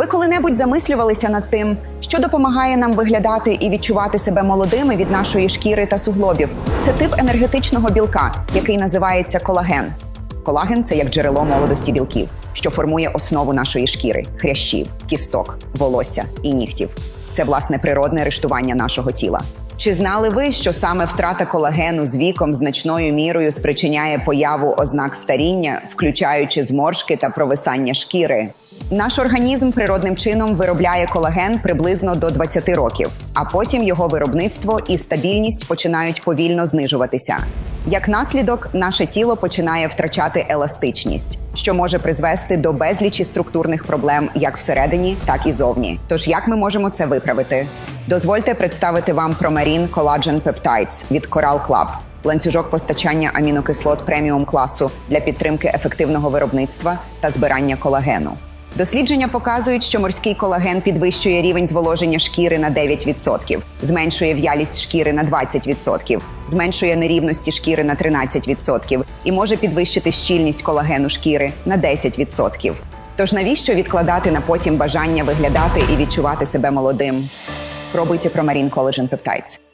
Ви коли-небудь замислювалися над тим, що допомагає нам виглядати і відчувати себе молодими від нашої шкіри та суглобів? Це тип енергетичного білка, який називається колаген. Колаген це як джерело молодості білків, що формує основу нашої шкіри, хрящів, кісток, волосся і нігтів. Це власне природне рештування нашого тіла. Чи знали ви, що саме втрата колагену з віком значною мірою спричиняє появу ознак старіння, включаючи зморшки та провисання шкіри? Наш організм природним чином виробляє колаген приблизно до 20 років, а потім його виробництво і стабільність починають повільно знижуватися. Як наслідок, наше тіло починає втрачати еластичність, що може призвести до безлічі структурних проблем як всередині, так і зовні. Тож як ми можемо це виправити? Дозвольте представити вам Promarin Collagen Peptides від Coral Club – ланцюжок постачання амінокислот преміум класу для підтримки ефективного виробництва та збирання колагену. Дослідження показують, що морський колаген підвищує рівень зволоження шкіри на 9%, зменшує в'ялість шкіри на 20%, зменшує нерівності шкіри на 13% і може підвищити щільність колагену шкіри на 10%. Тож навіщо відкладати на потім бажання виглядати і відчувати себе молодим? Спробуйте Promarin Collagen Peptides.